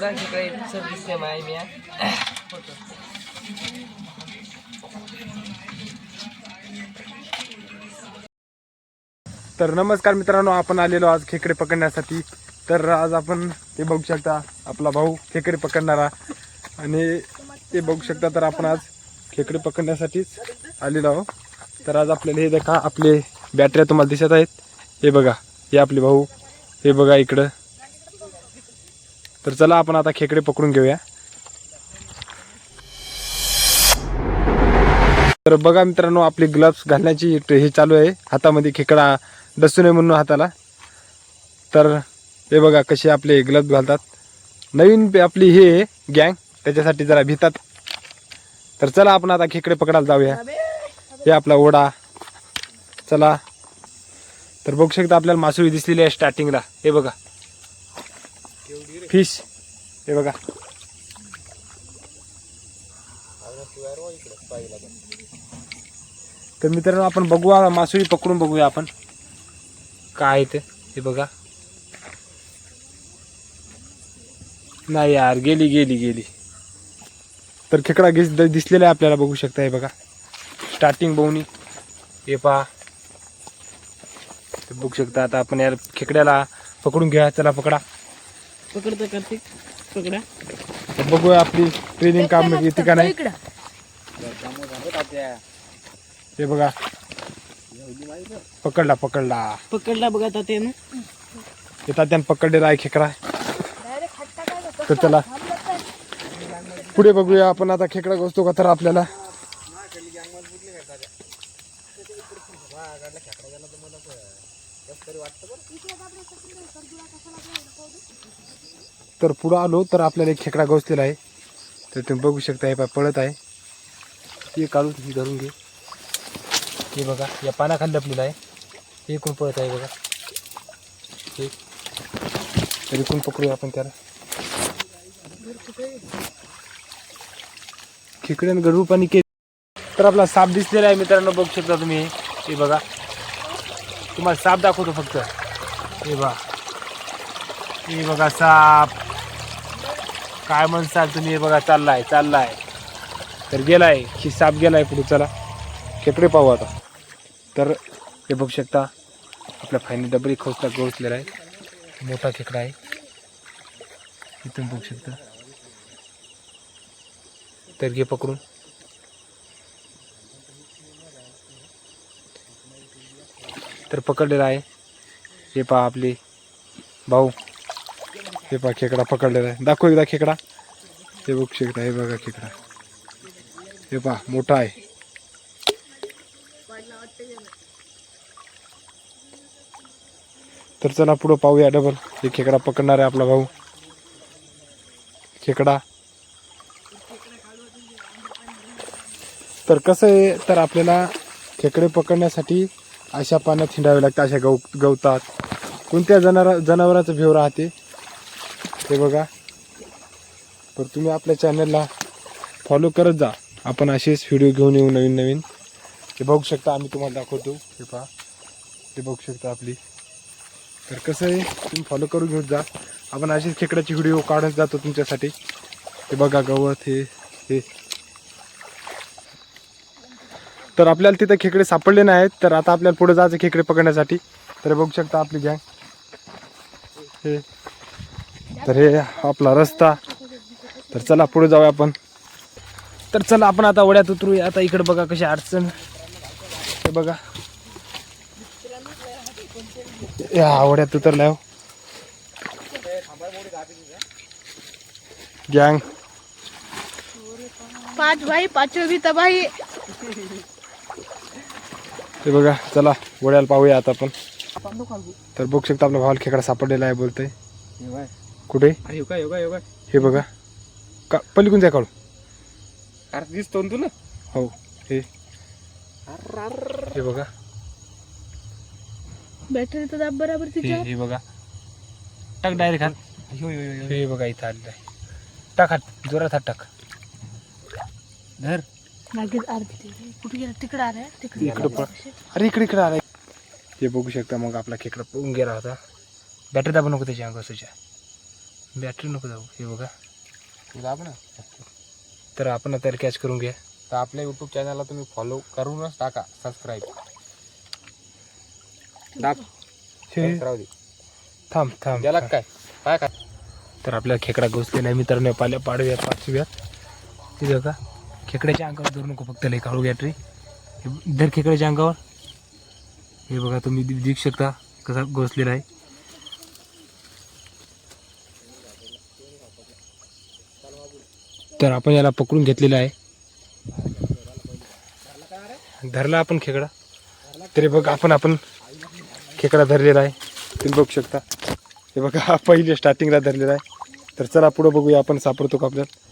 इकडे आहे मी तर नमस्कार मित्रांनो आपण आलेलो आज खेकडे पकडण्यासाठी. तर आज आपण ते बघू शकता आपला भाऊ खेकडे पकडणारा. आणि ते बघू शकता तर आपण आज खेकडे पकडण्यासाठीच आलेलो आहोत. तर आज आपल्याला हे देखा आपले बॅटऱ्या तुम्हाला दिसत आहेत. हे बघा हे आपले भाऊ. हे बघा इकडं. तर चला आपण आता खेकडे पकडून घेऊया. तर बघा मित्रांनो आपली ग्लव्स घालण्याची हे चालू आहे. हातामध्ये खेकडा डसू नये म्हणून हाताला. तर हे बघा कसे आपले ग्लव्स घालतात. नवीन पे- आपली हे गँग त्याच्यासाठी जरा भितात. तर चला आपण आता खेकडे पकडायला जाऊया. हे आपला ओढा. चला. तर बघू शकता आपल्याला मासुळी दिसलेली आहे स्टार्टिंगला हे बघा. फिश. हे बघा. तर मित्रांनो आपण बघूया मासुळी पकडून बघूया आपण. काय ते? हे बघा. नाही यार गेली गेली गेली. तर खेकडा घे दिसलेला आहे आपल्याला बघू शकता हे बघा. स्टार्टिंग बहुनी हे पहा. बघू शकता आता आपण यार खेकड्याला पकडून घ्या चला पकडा. पकडतो कार्तिक पकडा. तर बघूया आपली ट्रेनिंग काम येते का नाही. हे बघा. पकडला पकडला. पकडला बघा आता ते ना येतात त्यानं पकडलेला आहे खेकडा. तर चला. पुढे बघूया आपण आता खेकडा घोसतो का तर आपल्याला. तर पुढं आलो तर आपल्याला एक खेकडा घोसलेला आहे. तर तुम्ही बघू शकता हे पाय पळत आहे. ते काढून धरून घे. हे बघा या पानाखाली लपलेलं आहे. हे इकडून पळत आहे बघा. हे. तरी कोण पकडूया आपण त्याला. खेकड्यानं गडू पाणी के तर आपला साप दिसलेला आहे मित्रांनो बघू शकता तुम्ही. हे बघा. तुम्हाला साप दाखवतो फक्त. हे बघा. हे बघा साप. काय म्हणसाल तुम्ही? हे बघा चाललाय चाललाय. तर गेलाय. की साप गेलाय पुढे. चला. खेकडे पाहू आता. तर हे बघू शकता आपल्या फायनल डबल एक खोसला गोचलेला आहे. मोठा खेकडा आहे. इथून बघू शकता. तर घे पकडून. तर पकडलेला आहे. हे पहा आपले भाऊ. हे पहा खेकडा पकडलेला आहे. दाखव एकदा खेकडा. हे बघ शकता हे बघा खेकडा. हे पहा मोठा आहे. तर चला पुढं पाहूया डबल हे खेकडा पकडणार आहे आपला भाऊ. खेकडा. तर कसं आहे तर आपल्याला खेकडे पकडण्यासाठी अशा पाण्यात हिंडावे लागतं अशा गव गवतात. कोणत्या जनावर जनावराचं भेव राहते? ते बघा. तर तुम्ही आपल्या चॅनलला फॉलो करत जा. आपण असेच व्हिडिओ घेऊन येऊ नवीन नवीन. ते बघू शकता आम्ही तुम्हाला दाखवतो. हे पहा. ते बघू शकता आपली. तर कसं आहे तुम्ही फॉलो करून घेऊन जा. आपण असेच खेकड्याचे व्हिडिओ काढत जातो तुमच्यासाठी. ते बघा गवत हे हे. तर आपल्याला तिथं खेकडे सापडले नाहीत तर आता आपल्याला पुढे जायचं खेकडे पकडण्यासाठी. तर बघू शकता आपली गँग हे. तर हे आपला रस्ता. तर चला पुढे जाऊया आपण. तर चला आपण आता वड्यात उतरूया. आता इकडे बघा कशी अडचण. हे बघा. या वड्यात उतरल्या गँग हो. पाच भाई पाचवी तबाही हे बघा चला वड्याला पाहूया आता आपण. तर बघू शकता आपला भावाला खेकडा सापडलेला आहे बोलतोय. कुठे? योगा योगा योगा हे बघा का पलीकडून जाय काढू अरे दिसतो ना तुला? हो हे. हे बघा. बॅटरी तर दाब बराबर हे हे बघा. टाक डायरेक्ट हात. यो यो यो हे बघा इथं आलेलं आहे. टाक हात जोरात हात टाक. धर. कुठे गेला? तिकडे आलाय तिकडे इकडं पण. अरे इकडे हे बघू शकता मग आपला खेकडा पळून गेला होता. बॅटरी दाबू नको त्याच्या अंगासूच्या बॅटरी नको जाऊ हे बघा. दाब ना. तर आपण आता कॅच करून घ्या. तर आपल्या युट्यूब चॅनलला तुम्ही फॉलो करूनच टाका. सबस्क्राईब दाब. राहू दे. थांब थांब. त्याला काय? काय काय? तर आपल्या खेकडा घुसलेला आहे मित्रांनो. पाल्या पाडव्यात पाचव्यात ते बघा. खेकड्याच्या अंगावर धरू नको फक्त लई काळू बॅटरी धर खेकड्याच्या अंगावर. हे बघा तुम्ही देऊ शकता कसा घोसलेला आहे. तर आपण याला पकडून घेतलेला आहे. धरला आपण खेकडा. तरी बघ आपण आपण खेकडा धरलेला आहे. तुम्ही बघू शकता. हे बघा हा पहिले स्टार्टिंगला धरलेला आहे. तर चला पुढं बघूया आपण सापडतो का आपल्याला.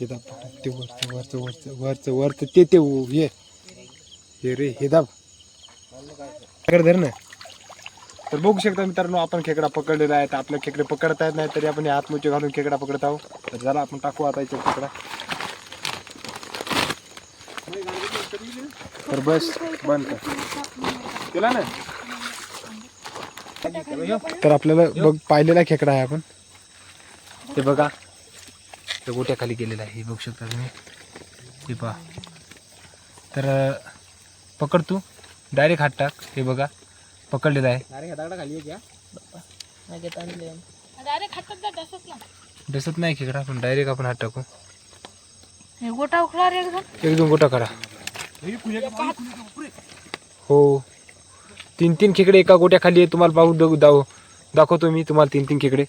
हे दाब ते वरचं वरचं वरचं वरचं वरचं ते ते उ- हे हे रे हे दाब. खेकडा धर ना. तर बघू शकता मित्रांनो आपण खेकडा पकडलेला आहे. तर आपल्या खेकडे पकडता येत नाही तरी आपण हे हातमोचे घालून खेकडा पकडत आहोत. तर झाला आपण टाकू आता याच्यात खेकडा. तर बस बंद कर. केला ना? तर आपल्याला बघ पाहिलेला खेकडा आहे आपण. ते बघा. ते गोट्या खाली गेलेला आहे हे बघू शकता तुम्ही. हे पहा. तर पकड तू. डायरेक्ट हात टाक. हे बघा. पकडलेला आहे. दिसत नाही. खेकडा पण डायरेक्ट आपण हात टाकू. हे गोटा उखळा एकदम. एकदम गोटा करा हो तीन तीन खेकडे एका गोट्या खाली आहे. तुम्हाला पाहू दाखवतो मी तुम्हाला तीन तीन खेकडे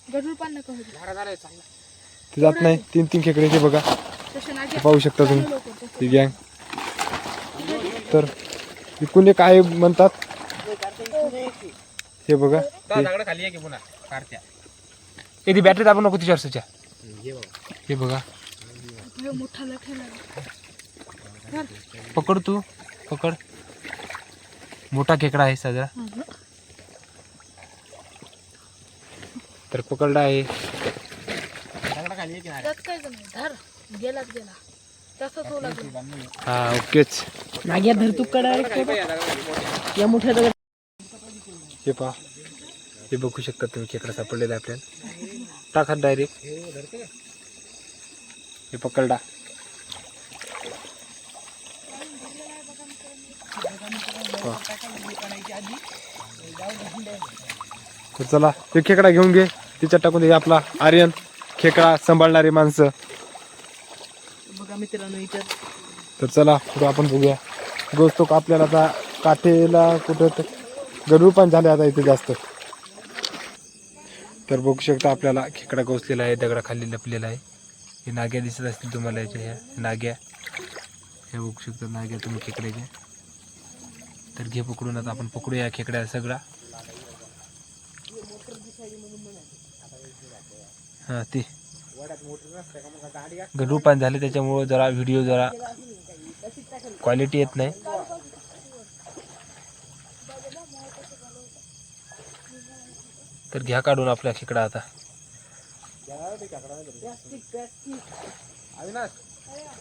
ते जात नाही. तीन तीन खेकडे ते बघा. हे पाहू शकता तुम्ही. ती गँग तर इकून एक काय म्हणतात. हे बघा. आहे ए, ती बॅटरी दाबू नको ती चारशेच्या हे बघा. बघा मोठा लठेला पकड तू. पकड. मोठा खेकडा आहे साजरा तर पकडला आहे. खाली आहे की नाही त्यात काय नाही धर. गेलाच गेला. तसंच ओला गेला हा ओकेच. नाग्या धर तू कडा या मोठ्या दगड हे पहा. हे बघू शकता तुम्ही खेकडा सापडलेला आहे आपल्याला. टाका डायरेक्ट हे पकडला पहा. तर चला हे खेकडा घेऊन घे. तिच्यात टाकून दे आपला आर्यन. खेकडा सांभाळणारी माणसं. बघा मित्रांनो इथं. तर चला पुढे आपण बघूया. गोस्तो का आपल्याला आता काठेला कुठं गडूळ पण झाले आता इथे जास्त. तर बघू शकता आपल्याला खेकडा गोसलेला आहे दगडा खाली लपलेला आहे. हे नाग्या दिसत असतील तुम्हाला याच्या ह्या नाग्या. हे बघू शकता नाग्या तुम्ही खेकड्याच्या. तर घे पकडून आता आपण पकडूया खेकड्या सगळा. हां ते. गडूळ पान झाले त्याच्यामुळं जरा व्हिडिओ जरा क्वालिटी येत नाही. तर घ्या काढून आपला खेकडा आता.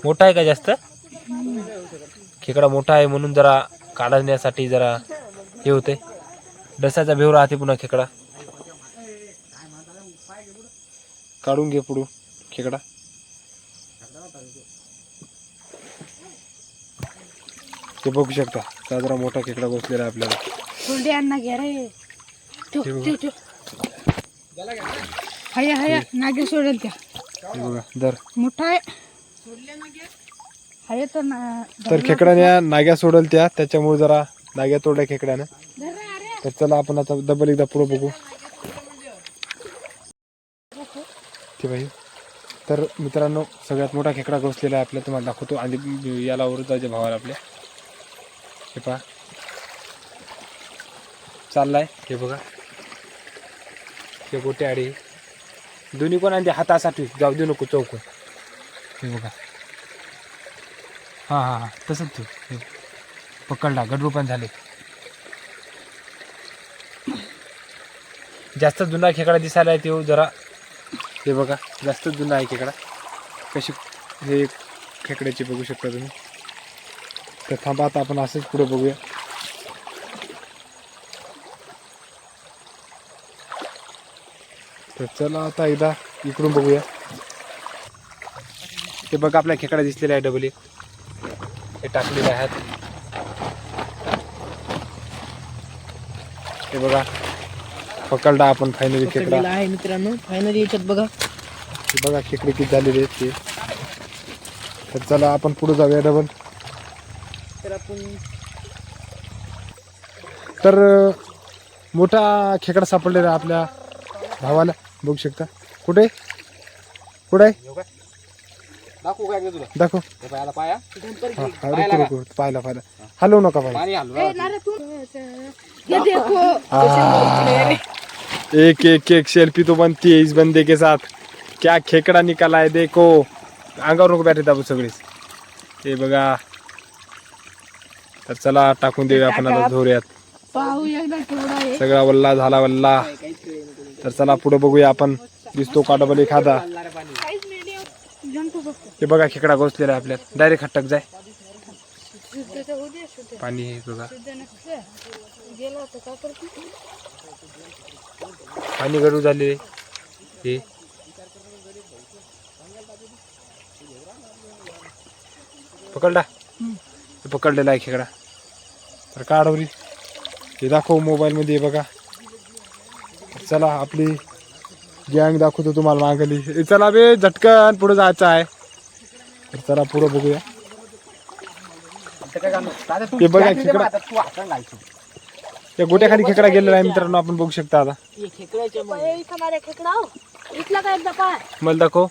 मोठा आहे का जास्त? खेकडा मोठा आहे म्हणून जरा काढण्यासाठी जरा हे होते डसाचा भेव राहते पुन्हा खेकडा. काढून घे पुढून खेकडा. ते बघू शकता साजरा मोठा खेकडा बसलेला आहे आपल्याला. घ्या रे. हया हया नागे सोडेल त्या. बघा दर मोठा आहे. हाय तर ना तर खेकड्याने नाग्या सोडल त्या त्याच्यामुळे जरा नाग्या तोडल्या खेकड्यानं. तर चला आपण आता डबल एकदा पुढं बघू. ते भाई तर मित्रांनो सगळ्यात मोठा खेकडा घोसलेला आहे आपल्या. तुम्हाला दाखवतो. आणि याला वृद्धाच्या भावाला आपल्या. हे पहा. चाललाय. हे बघा. हे गोटे आडे. दोन्ही कोण आणि हातासाठी. जाऊ देऊ नको चौकून. हे बघा. हां हां हां. तसंच तू हे पकडला गडरूपण झाले. जास्त जुना खेकडा दिसायला आहे तो जरा हे बघा जास्त जुना आहे खेकडा. कशी हे खेकड्याचे बघू शकता तुम्ही. तर थांबा आता आपण असंच पुढे बघूया. तर चला आता एकदा इकडून बघूया. ते बघा आपल्या खेकडा दिसलेला आहे डबल एक. हे टाकलेले आहेत. हे बघा पकडला आपण फायनली खेकडा पकडलेला आहे मित्रांनो. फायनली याच्यात बघा. हे बघा खेकडे किती झालेले आहेत ते. तर चला आपण पुढे जाऊया डबल तर आपण तर अं, मोठा खेकडा सापडलेला आहे आपल्या भावाला. बघू शकता. कुठे? कुठे आहे? दाखवू काय तुला? दाखव. हे पायाला पाया. हा, हा, रुको रुको पाहिला पाहिला. हलवू नका पाहिला. पाणी हलवा. हाँ। एक एक एक सेल्फी तो बनती है इस बंदे के साथ। क्या खेकडा निकाला है देखो। अंगावर नको बॅटरी दाबू सगळीच हे बघा। तर चला टाकून देऊया आपण आता झोऱ्यात सगळा वल्ला झाला वल्ला। तर चला पुढे बघूया आपण। दिसतो का डबल एखादा? हे बघा खेकडा घोसलेला आहे आपल्यात. डायरेक्ट हट्टक जाय. पाणी हे बघा पाणी गडू झाले. हे. पकडला पकडलेला आहे खेकडा. तर का अडवली हे दाखव मोबाईल मध्ये हे बघा. चला आपली गँग दाखवतो तुम्हाला मागली. हे चला बे झटकन पुढे जायचं आहे. तर चला पुढे बघूया. हे बघा खेकडा. त्या गोट्याखाली खेकडा गेलेला आहे मित्रांनो आपण बघू शकता आता. हे खेकड्याच्या इथला काय एकदा पाय. मला दाखव.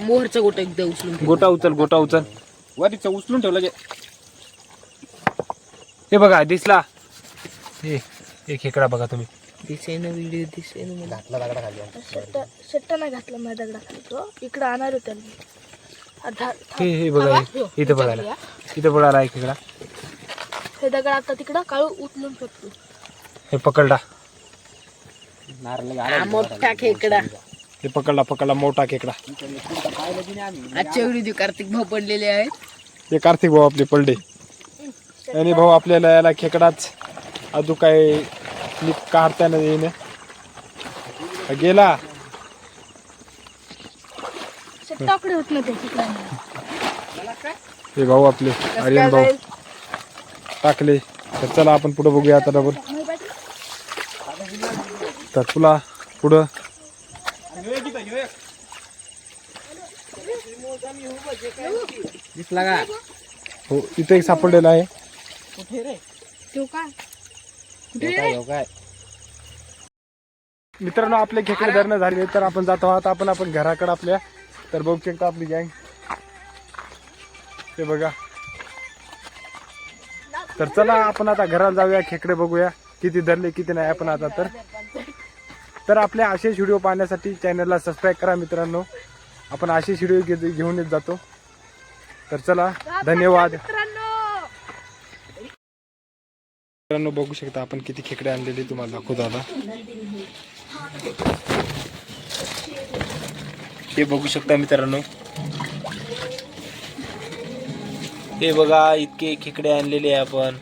मोहरचा गोटा एकदा उचलून. गोटा उचल गोटा उचल. वरतीचं उचलून ठेवलं हे बघा दिसला. हे हे खेकडा बघा तुम्ही. दिसेना व्हिडिओ दिसेना मला घातला दगडा खाली. शेट्ट शेट्ट नाही घातला माझ्या दगडाखाली तो इकडं आणणार होत्या मी हे हे बघा हे. इथं बघायला. इथं बघायला आहे खेकडा. हे दगड आता तिकडं काळू उचलून फेकतो. हे पकडला हा मोठा खेकडा. हे पकडला पकडला मोठा खेकडा. आजच्या व्हिडिओ कार्तिक भाऊ पडलेले आहेत. हे कार्तिक भाऊ आपले पलडे आणि भाऊ आपल्याला याला खेकडाच अजून काय क्लिप काढता नाही येईन. हा गेला. होत नाही ते तिकडं हे भाऊ आपले आर्यन भाऊ. टाकले. तर चला आपण पुढे बघूया आता डबल. तर तुला पुढं. दिसला का? हो इथे एक सापडलेला आहे. मित्रांनो आपले खेकडे धरणं झाले तर आपण जातो आहोत. आपण आपण घराकडे आपल्या तर बघू शकता आपली गँग ते बघा. तर चला आपण आता घराला जाऊया खेकडे बघूया किती धरले किती नाही आपण आता तर. तर आपल्या असेच व्हिडिओ पाहण्यासाठी चॅनलला सबस्क्राईब करा मित्रांनो. आपण असेच व्हिडिओ घेऊन येत जातो. तर चला धन्यवाद. मित्रांनो बघू शकता आपण किती खेकडे आणलेले तुम्हाला दाखवतो आता हे बघू शकता मित्रांनो. हे बघा इतके खेकडे आणलेले आहे आपण.